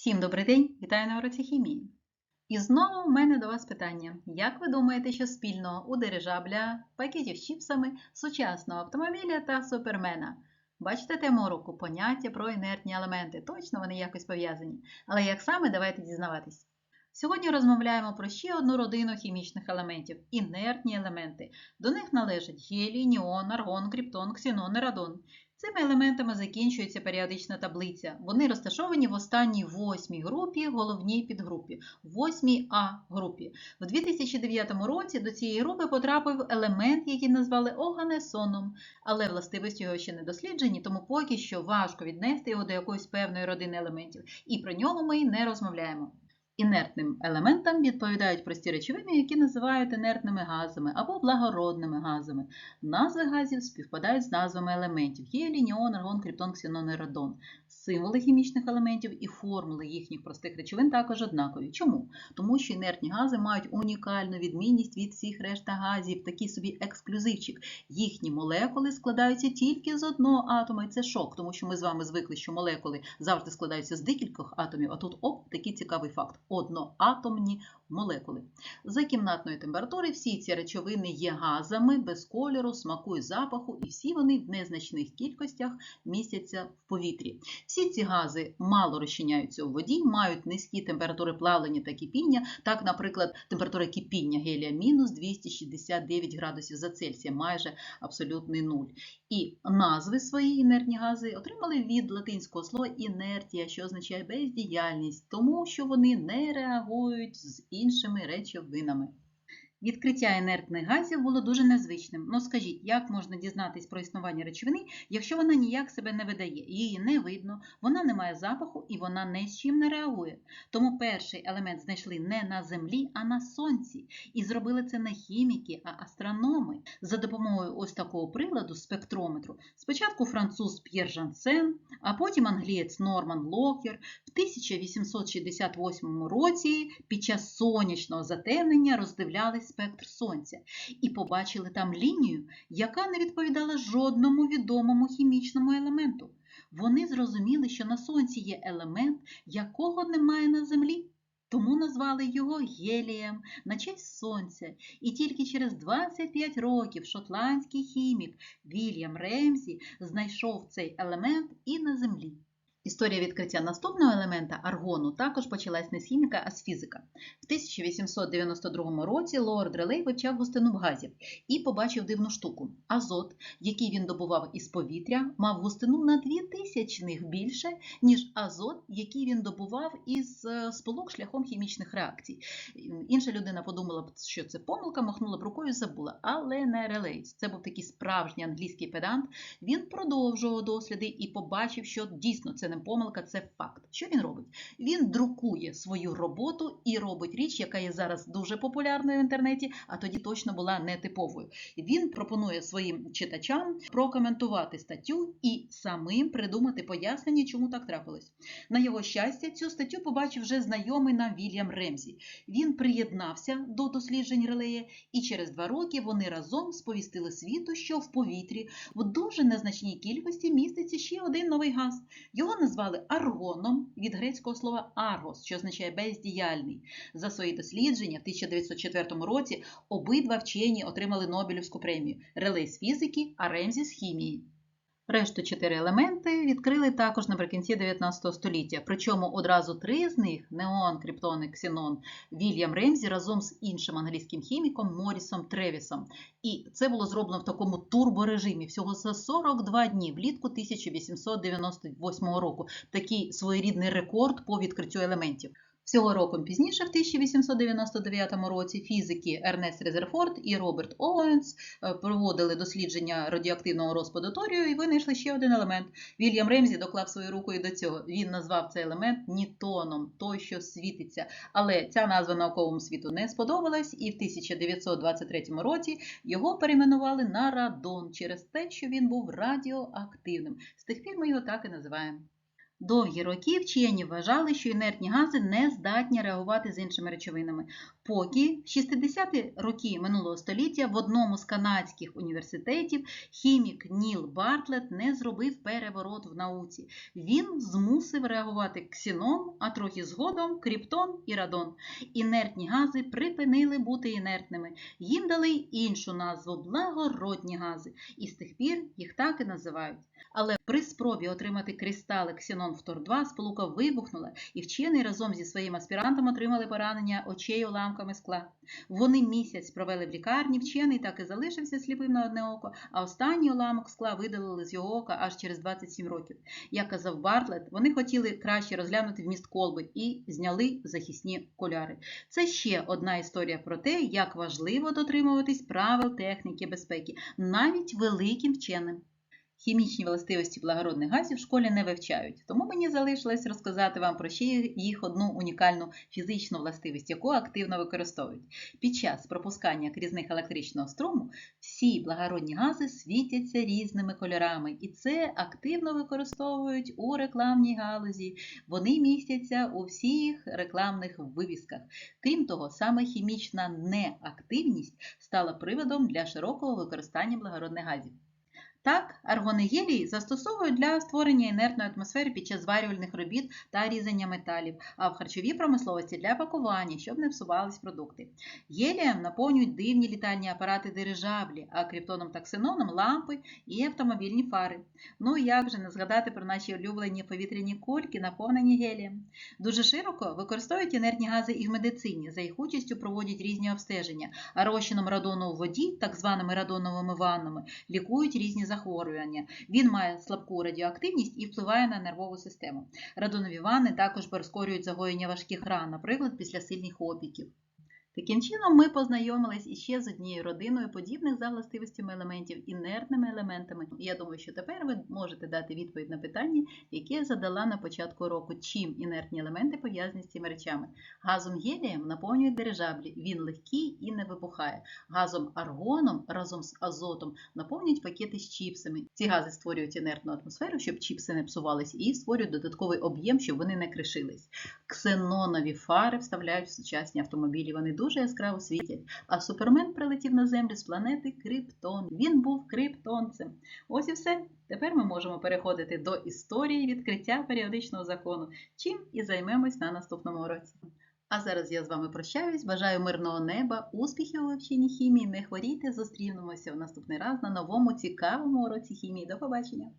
Всім добрий день! Вітаю на уроці хімії. І знову в мене до вас питання. Як ви думаєте, що спільного у дирижабля, пакетів з чіпсами, сучасного автомобіля та супермена? Бачите тему уроку поняття про інертні елементи. Точно вони якось пов'язані. Але як саме, давайте дізнаватись. Сьогодні розмовляємо про ще одну родину хімічних елементів інертні елементи. До них належать гелій, ніон, аргон, криптон, ксенон і радон. Цими елементами закінчується періодична таблиця. Вони розташовані в останній восьмій групі, головній підгрупі, восьмій А групі. У 2009 році до цієї групи потрапив елемент, який назвали оганесоном, але властивості його ще не досліджені, тому поки що важко віднести його до якоїсь певної родини елементів, і про нього ми не розмовляємо. Інертним елементам відповідають прості речовини, які називають інертними газами або благородними газами. Назви газів співпадають з назвами елементів гелій, ніон, аргон, криптон, ксенон і радон. Символи хімічних елементів і формули їхніх простих речовин також однакові. Чому? Тому що інертні гази мають унікальну відмінність від всіх решта газів, такий собі ексклюзивчик. Їхні молекули складаються тільки з одного атома, і це шок, тому що ми з вами звикли, що молекули завжди складаються з декількох атомів, а тут оп, такий цікавий факт одноатомні молекули. За кімнатної температури всі ці речовини є газами без кольору, смаку і запаху, і всі вони в незначних кількостях містяться в повітрі. Всі ці гази мало розчиняються у воді, мають низькі температури плавлення та кипіння. Так, наприклад, температура кипіння гелія мінус 269 градусів за Цельсія, майже абсолютний нуль. І назви свої інертні гази отримали від латинського слова інертія, що означає бездіяльність, тому що вони не реагують з іншими речовинами. Відкриття інертних газів було дуже незвичним. Ну скажіть, як можна дізнатись про існування речовини, якщо вона ніяк себе не видає, її не видно, вона не має запаху і вона ні з чим не реагує. Тому перший елемент знайшли не на землі, а на сонці. І зробили це не хіміки, а астрономи. За допомогою ось такого приладу спектрометру. Спочатку француз П'єр Жансен, а потім англієць Норман Локер в 1868 році під час сонячного затемнення роздивлялись спектр сонця і побачили там лінію, яка не відповідала жодному відомому хімічному елементу. Вони зрозуміли, що на сонці є елемент, якого немає на землі. Тому назвали його гелієм на честь сонця. І тільки через 25 років шотландський хімік Вільям Ремзі знайшов цей елемент і на землі. Історія відкриття наступного елемента аргону також почалась не з хіміка, а з фізика. В 1892 році Лорд Релей вивчав густину в газів і побачив дивну штуку. Азот, який він добував із повітря, мав густину на 2000 більше, ніж азот, який він добував із сполук шляхом хімічних реакцій. Інша людина подумала, що це помилка, махнула б рукою і забула. Але не Релей. Це був такий справжній англійський педант. Він продовжував досліди і побачив, що дійсно це не помилка, це факт. Що він робить? Він друкує свою роботу і робить річ, яка є зараз дуже популярною в інтернеті, а тоді точно була нетиповою. Він пропонує своїм читачам прокоментувати статтю і самим придумати пояснення, чому так трапилось. На його щастя, цю статтю побачив вже знайомий нам Вільям Ремзі. Він приєднався до досліджень релея, і через два роки вони разом сповістили світу, що в повітрі в дуже незначній кількості міститься ще один новий газ. Його назвали аргоном від грецького слова аргос, що означає бездіяльний. За свої дослідження в 1904 році обидва вчені отримали Нобелівську премію релей з фізики, а Ремзі з хімії. Решту чотири елементи відкрили також наприкінці 19 століття. Причому одразу три з них неон, криптон і ксенон, Вільям Ремзі разом з іншим англійським хіміком Морісом Тревісом. І це було зроблено в такому турборежимі всього за 42 дні влітку 1898 року. Такий своєрідний рекорд по відкриттю елементів. Всього роком пізніше, в 1899 році, фізики Ернест Резерфорд і Роберт Оуенс проводили дослідження радіоактивного розпаду торію і винайшли ще один елемент. Вільям Ремзі доклав свою руку і до цього. Він назвав цей елемент Нітоном, той, що світиться. Але ця назва науковому світу не сподобалась, і в 1923 році його перейменували на радон через те, що він був радіоактивним. З тих пір ми його так і називаємо. Довгі роки вчені вважали, що інертні гази не здатні реагувати з іншими речовинами. Поки в 60-ті роки минулого століття в одному з канадських університетів хімік Ніл Бартлет не зробив переворот в науці. Він змусив реагувати ксенон, а трохи згодом кріптон і радон. Інертні гази припинили бути інертними. Їм дали іншу назву благородні гази, і з тих пір їх так і називають. Але при спробі отримати кристали ксенон фтор 2 сполука вибухнула, і вчений разом зі своїм аспірантом отримали поранення очей уламками скла. Вони місяць провели в лікарні, вчений так і залишився сліпим на одне око, а останній уламок скла видалили з його ока аж через 27 років. Як казав Бартлет, вони хотіли краще розглянути вміст колби і зняли захисні окуляри. Це ще одна історія про те, як важливо дотримуватись правил техніки безпеки, навіть великим вченим. Хімічні властивості благородних газів в школі не вивчають, тому мені залишилось розказати вам про ще їх одну унікальну фізичну властивість, яку активно використовують. Під час пропускання крізних електричного струму всі благородні гази світяться різними кольорами, і це активно використовують у рекламній галузі. Вони містяться у всіх рекламних вивісках. Крім того, саме хімічна неактивність стала приводом для широкого використання благородних газів. Так, аргонегелій застосовують для створення інертної атмосфери під час зварювальних робіт та різання металів, а в харчовій промисловості для пакування, щоб не псувались продукти. Гелієм наповнюють дивні літальні апарати дирижаблі, а криптоном та ксеноном лампи і автомобільні фари. Ну як же не згадати про наші улюблені повітряні кульки, наповнені гелієм. Дуже широко використовують інертні гази і в медицині. За їх участю проводять різні обстеження, а розчином радону у воді, так званими радоновими ваннами, лікують різні захворювання. Він має слабку радіоактивність і впливає на нервову систему. Радонові ванни також прискорюють загоєння важких ран, наприклад, після сильних опіків. Таким чином, ми познайомились іще з однією родиною подібних за властивостями елементів інертними елементами. Я думаю, що тепер ви можете дати відповідь на питання, яке я задала на початку року, чим інертні елементи пов'язані з цими речами. Газом гелієм наповнюють дирижаблі, він легкий і не вибухає. Газом аргоном разом з азотом наповнюють пакети з чіпсами. Ці гази створюють інертну атмосферу, щоб чіпси не псувались, і створюють додатковий об'єм, щоб вони не кришились. Ксенонові фари вставляють в сучасні автомобілі. Вони дуже яскраво світять. А супермен прилетів на землю з планети Криптон. Він був криптонцем. Ось і все. Тепер ми можемо переходити до історії відкриття періодичного закону, чим і займемось на наступному уроці. А зараз я з вами прощаюсь. Бажаю мирного неба, успіхів у вивченні хімії. Не хворійте, зустрінемося в наступний раз на новому цікавому уроці хімії. До побачення!